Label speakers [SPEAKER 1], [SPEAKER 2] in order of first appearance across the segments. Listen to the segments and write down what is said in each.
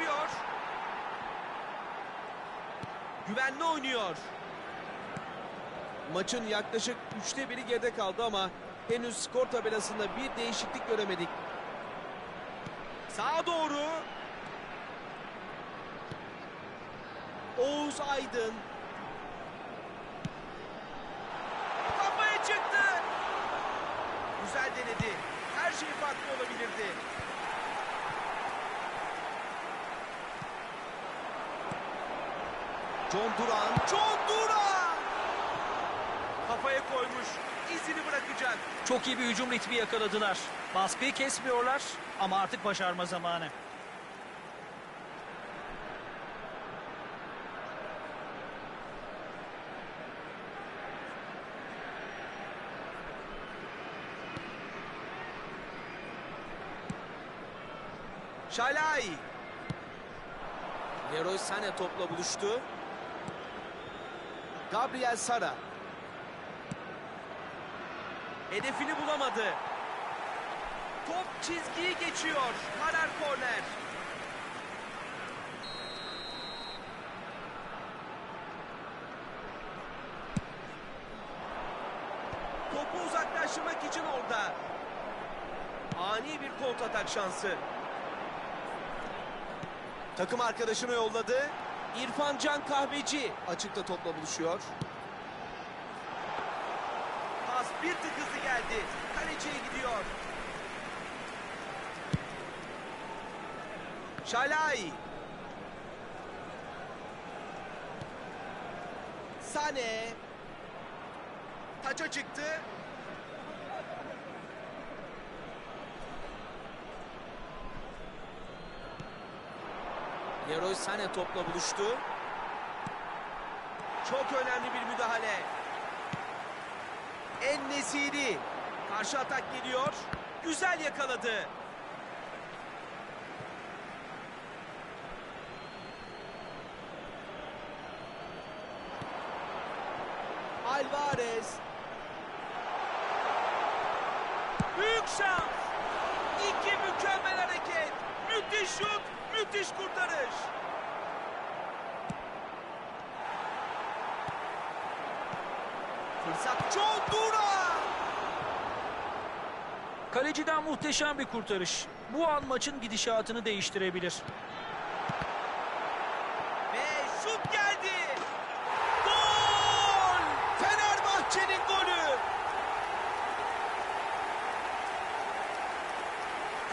[SPEAKER 1] yapıyor. Güvenli oynuyor. Maçın yaklaşık üçte biri geride kaldı ama henüz skor tabelasında bir değişiklik göremedik. Sağa doğru. Oğuz Aydın. Kafaya çıktı. Güzel denedi. Her şey farklı olabilirdi. John Duran. John Duran. Kafaya koymuş. İzini bırakacak.
[SPEAKER 2] Çok iyi bir hücum ritmi yakaladılar. Baskıyı kesmiyorlar ama artık başarma zamanı.
[SPEAKER 1] Şalay. Leroy Sané topla buluştu. Gabriel Sara. Hedefini bulamadı. Top çizgiyi geçiyor. Karar korner. Topu uzaklaştırmak için orada. Ani bir kontratak şansı. Takım arkadaşını yolladı. İrfan Can Kahveci açıkta topla buluşuyor. Pas bir tık hızlı geldi. Kaleciye gidiyor. Şalay. Sane. Taça çıktı. Leroy Sané topla buluştu. Çok önemli bir müdahale. En Nesiri. Karşı atak geliyor. Güzel yakaladı. Alvarez. Büyük şans. İki mükemmel hareket. Müthiş şut, müthiş kurtarış. Fırsat John Duran.
[SPEAKER 2] Kaleciden muhteşem bir kurtarış. Bu an maçın gidişatını değiştirebilir.
[SPEAKER 1] Ve şut geldi. Gol! Fenerbahçe'nin golü.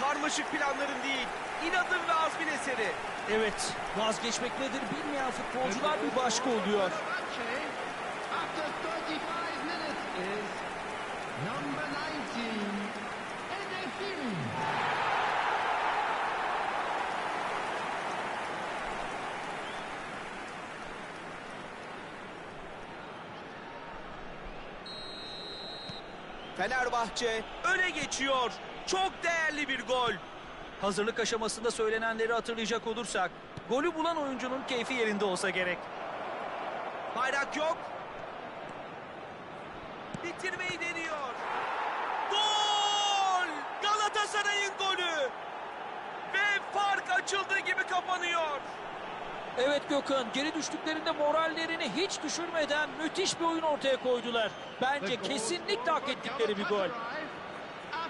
[SPEAKER 1] Karmaşık planların değil, inadın ve azmin eseri.
[SPEAKER 2] Evet, vazgeçmek nedir bilmeyen futbolcular bir başka oluyor.
[SPEAKER 3] After 35 minutes is number 19, Edefin.
[SPEAKER 1] Fenerbahçe öne geçiyor. Çok değerli bir gol.
[SPEAKER 2] Hazırlık aşamasında söylenenleri hatırlayacak olursak, golü bulan oyuncunun keyfi yerinde olsa gerek.
[SPEAKER 1] Bayrak yok. Bitirmeyi deniyor. Gol! Galatasaray'ın golü. Ve fark açıldığı gibi kapanıyor.
[SPEAKER 2] Evet Gökhan, geri düştüklerinde morallerini hiç düşürmeden müthiş bir oyun ortaya koydular. Bence kesinlikle hak ettikleri bir gol.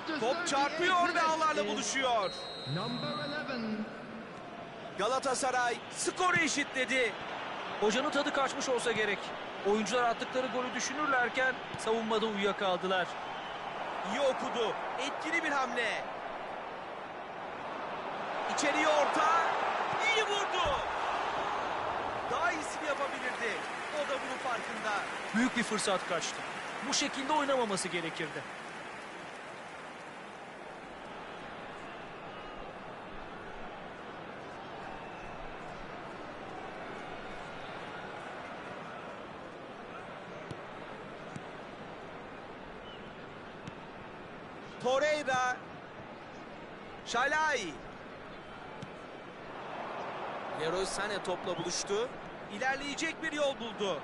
[SPEAKER 1] Top çarpıyor ve ağlarla buluşuyor.
[SPEAKER 3] Number 11,
[SPEAKER 1] Galatasaray skoru eşitledi.
[SPEAKER 2] Hocanın tadı kaçmış olsa gerek. Oyuncular attıkları golü düşünürlerken savunmada uyuyakaldılar.
[SPEAKER 1] İyi okudu. Etkili bir hamle. İçeriye orta. İyi vurdu. Daha iyisini yapabilirdi. O da bunun farkında.
[SPEAKER 2] Büyük bir fırsat kaçtı. Bu şekilde oynamaması gerekirdi.
[SPEAKER 1] Torreira. Şalai. Leroy Sané topla buluştu. İlerleyecek bir yol buldu.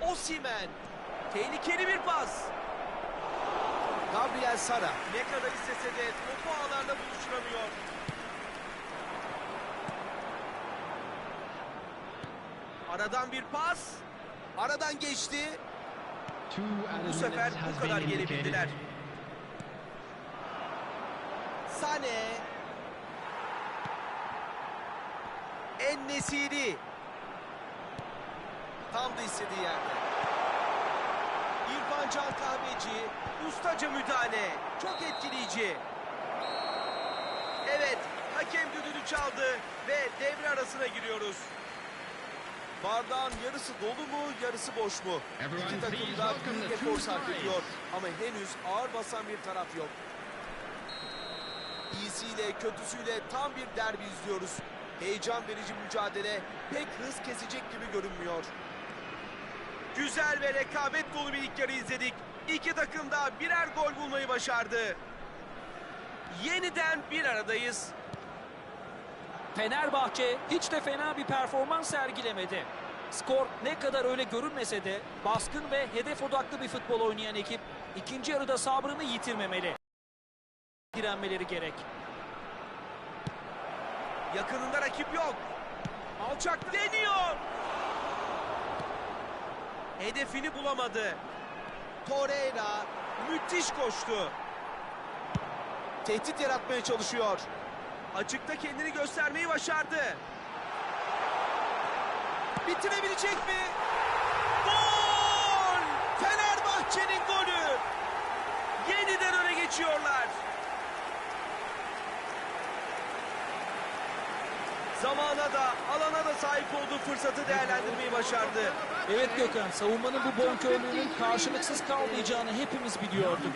[SPEAKER 1] Osimen. Tehlikeli bir pas. Gabriel Sara. Ne kadar istese de topu ağlarla buluşturamıyor. Aradan bir pas. Aradan geçti. Bu sefer bu kadar gelebildiler. Sane. En-Nesiri. Tam da istediği yerde. İrfan Can Kahveci. Ustaca müdahale. Çok etkileyici. Evet. Hakem düdüğünü çaldı ve devre arasına giriyoruz. Bardağın yarısı dolu mu, yarısı boş mu? İki takım da efor
[SPEAKER 3] two
[SPEAKER 1] sarf ediyor ama henüz ağır basan bir taraf yok. İyisiyle kötüsüyle tam bir derbi izliyoruz. Heyecan verici mücadele pek hız kesecek gibi görünmüyor. Güzel ve rekabet dolu bir ilk yarı izledik. İki takım da birer gol bulmayı başardı. Yeniden bir aradayız.
[SPEAKER 2] Fenerbahçe hiç de fena bir performans sergilemedi. Skor ne kadar öyle görünmese de baskın ve hedef odaklı bir futbol oynayan ekip ikinci yarıda sabrını yitirmemeli. Direnmeleri gerek.
[SPEAKER 1] Yakınında rakip yok. Alçak deniyor. Hedefini bulamadı. Torreira müthiş koştu. Tehdit yaratmaya çalışıyor. Açıkta kendini göstermeyi başardı. Bitirebilecek mi? Gol! Fenerbahçe'nin golü. Yeniden öne geçiyorlar. Zamana da alana da sahip olduğu fırsatı değerlendirmeyi başardı.
[SPEAKER 2] Evet Gökhan, savunmanın bu bonkörlüğünün karşılıksız kalmayacağını hepimiz biliyorduk.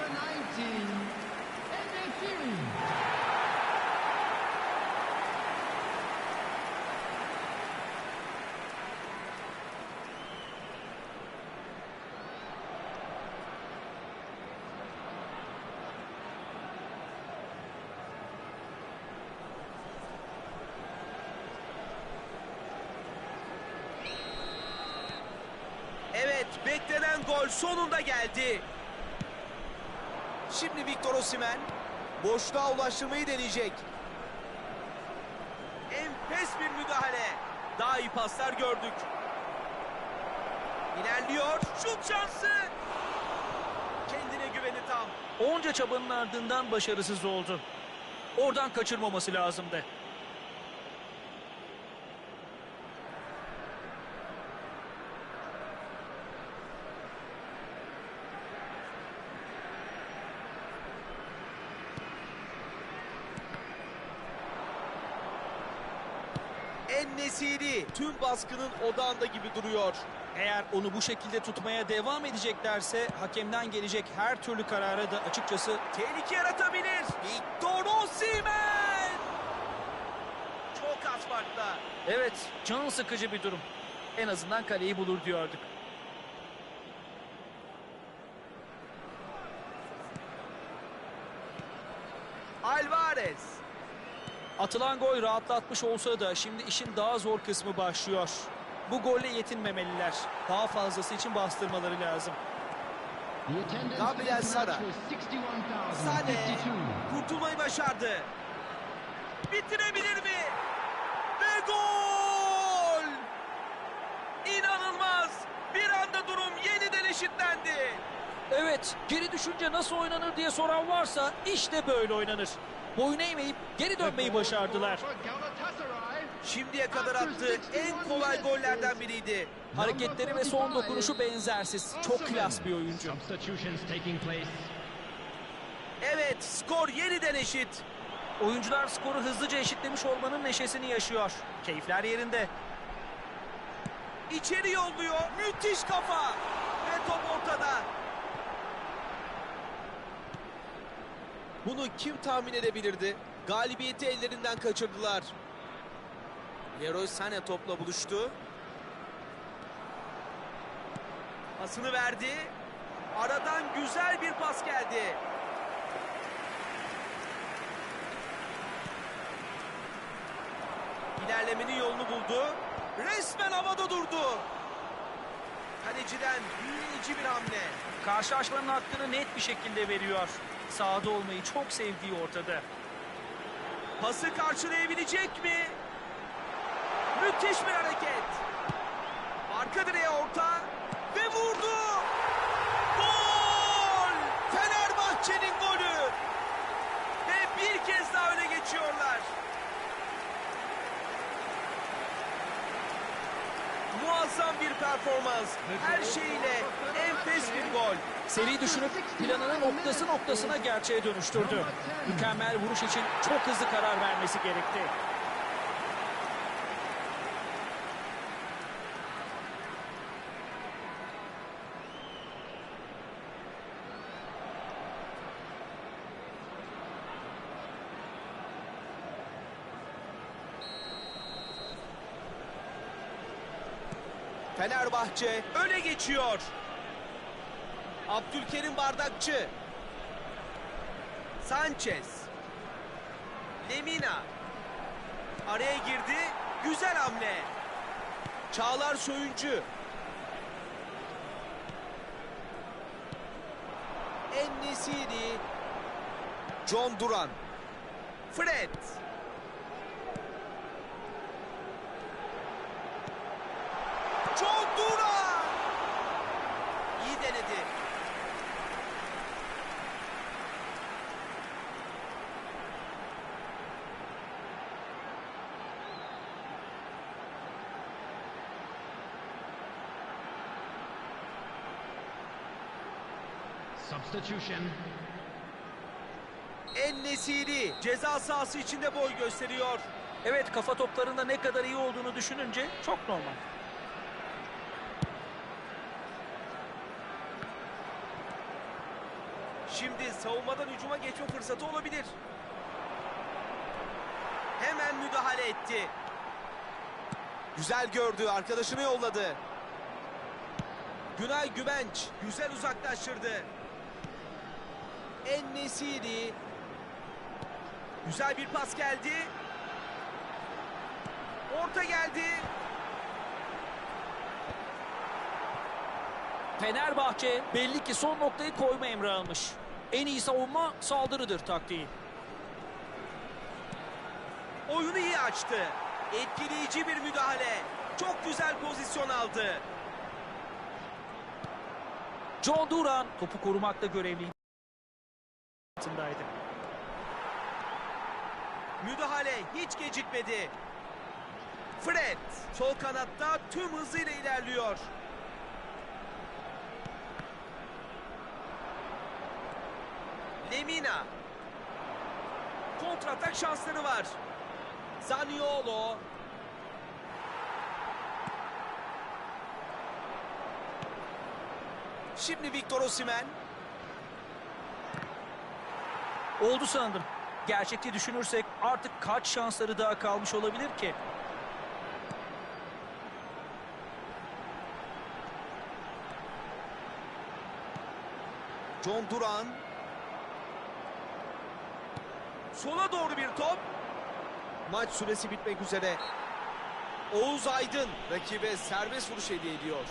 [SPEAKER 1] Gol sonunda geldi. Şimdi Victor Osimhen boşluğa ulaştırmayı deneyecek. Enfes bir müdahale. Daha iyi paslar gördük. İlerliyor. Şut şansı. Kendine güveni tam.
[SPEAKER 2] Onca çabanın ardından başarısız oldu. Oradan kaçırmaması lazımdı.
[SPEAKER 1] En-Nesiri tüm baskının odağında gibi duruyor.
[SPEAKER 2] Eğer onu bu şekilde tutmaya devam edeceklerse hakemden gelecek her türlü karara da açıkçası
[SPEAKER 1] Tehlike yaratabilir. Victor Osimhen. Çok az farkla.
[SPEAKER 2] evet can sıkıcı bir durum. En azından kaleyi bulur diyorduk.
[SPEAKER 1] Alvarez.
[SPEAKER 2] Atılan gol rahatlatmış olsa da şimdi işin daha zor kısmı başlıyor. Bu golle yetinmemeliler. Daha fazlası için bastırmaları lazım.
[SPEAKER 1] Gabriel Sara. Sane
[SPEAKER 3] 61,052.
[SPEAKER 1] kurtulmayı başardı. Bitirebilir mi? Ve gol! İnanılmaz! Bir anda durum yeniden eşitlendi.
[SPEAKER 2] Evet, geri düşünce nasıl oynanır diye soran varsa işte böyle oynanır. Boyun eğmeyip geri dönmeyi başardılar.
[SPEAKER 1] Şimdiye kadar attığı en kolay gollerden biriydi.
[SPEAKER 2] Hareketleri ve son dokunuşu benzersiz. Çok klas bir oyuncu.
[SPEAKER 1] Evet, skor yeniden eşit.
[SPEAKER 2] Oyuncular skoru hızlıca eşitlemiş olmanın neşesini yaşıyor. Keyifler yerinde.
[SPEAKER 1] İçeri yolluyor. Müthiş kafa. Ve top ortada. Bunu kim tahmin edebilirdi? Galibiyeti ellerinden kaçırdılar. Leroy Sané topla buluştu. Pasını verdi. Aradan güzel bir pas geldi. İlerlemenin yolunu buldu. Resmen havada durdu. Kaleciden büyüleyici bir hamle.
[SPEAKER 2] Karşılaşmanın hakkını net bir şekilde veriyor. Sahada olmayı çok sevdiği ortada.
[SPEAKER 1] Pası karşılayabilecek mi? Müthiş bir hareket. Arka direğe orta ve vurdu. Gol! Fenerbahçe'nin golü. Ve bir kez daha öne geçiyorlar. Muazzam bir performans. Her şeyiyle enfes bir gol.
[SPEAKER 2] Seri düşünüp planının noktası noktasına gerçeğe dönüştürdü. Mükemmel vuruş için çok hızlı karar vermesi gerekti.
[SPEAKER 1] Fenerbahçe öne geçiyor. Abdülkerim Bardakçı. Sanchez. Lemina. Araya girdi. Güzel hamle. Çağlar Söyüncü. Ennesiri. John Duran. Fred. John Duran. İyi denedi.
[SPEAKER 3] Substitution.
[SPEAKER 1] Ennesiri ceza sahası içinde boy gösteriyor.
[SPEAKER 2] Evet kafa toplarında ne kadar iyi olduğunu düşününce çok normal.
[SPEAKER 1] Şimdi savunmadan hücuma geçme fırsatı olabilir. Hemen müdahale etti. Güzel gördü, arkadaşını yolladı. Günay Güvenç güzel uzaklaştırdı. Ennesiri. Güzel bir pas geldi. Orta geldi.
[SPEAKER 2] Fenerbahçe belli ki son noktayı koyma emri almış. En iyi savunma saldırıdır taktiği.
[SPEAKER 1] Oyunu iyi açtı. Etkileyici bir müdahale. Çok güzel pozisyon aldı.
[SPEAKER 2] John Duran topu korumakta görevli. Altındaydı.
[SPEAKER 1] Müdahale hiç gecikmedi. Fred sol kanatta tüm hızıyla ilerliyor. Lemina. Kontratak şansları var. Zaniolo. Şimdi Victor Osimhen.
[SPEAKER 2] Oldu sandım. Gerçekçi düşünürsek artık kaç şansları daha kalmış olabilir ki?
[SPEAKER 1] John Duran. Sola doğru bir top. Maç süresi bitmek üzere. Oğuz Aydın rakibe serbest vuruş hediye ediyor.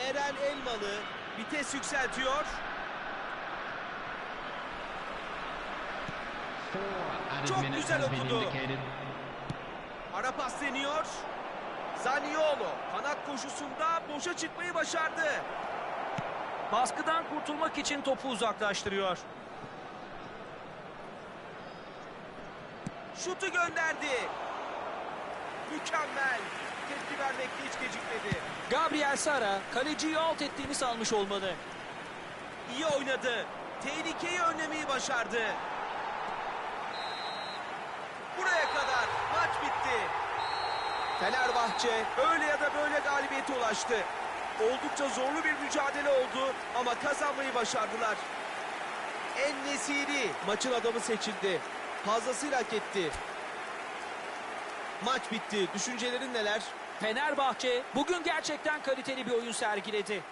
[SPEAKER 1] Eren Elmalı vites yükseltiyor. Çok güzel okudu. Ara pas deniyor. Zaniolo kanat koşusunda boşa çıkmayı başardı.
[SPEAKER 2] Baskıdan kurtulmak için topu uzaklaştırıyor.
[SPEAKER 1] Şutu gönderdi. Mükemmel. Tepki vermekte hiç gecikmedi.
[SPEAKER 2] Gabriel Sara kaleciyi alt ettiğini sanmış olmalı.
[SPEAKER 1] İyi oynadı. Tehlikeyi önlemeyi başardı. Buraya kadar maç bitti. Fenerbahçe öyle ya da böyle galibiyete ulaştı. Oldukça zorlu bir mücadele oldu ama kazanmayı başardılar. En Nesiri maçın adamı seçildi. Fazlasıyla hak etti. Maç bitti. Düşüncelerin neler?
[SPEAKER 2] Fenerbahçe bugün gerçekten kaliteli bir oyun sergiledi.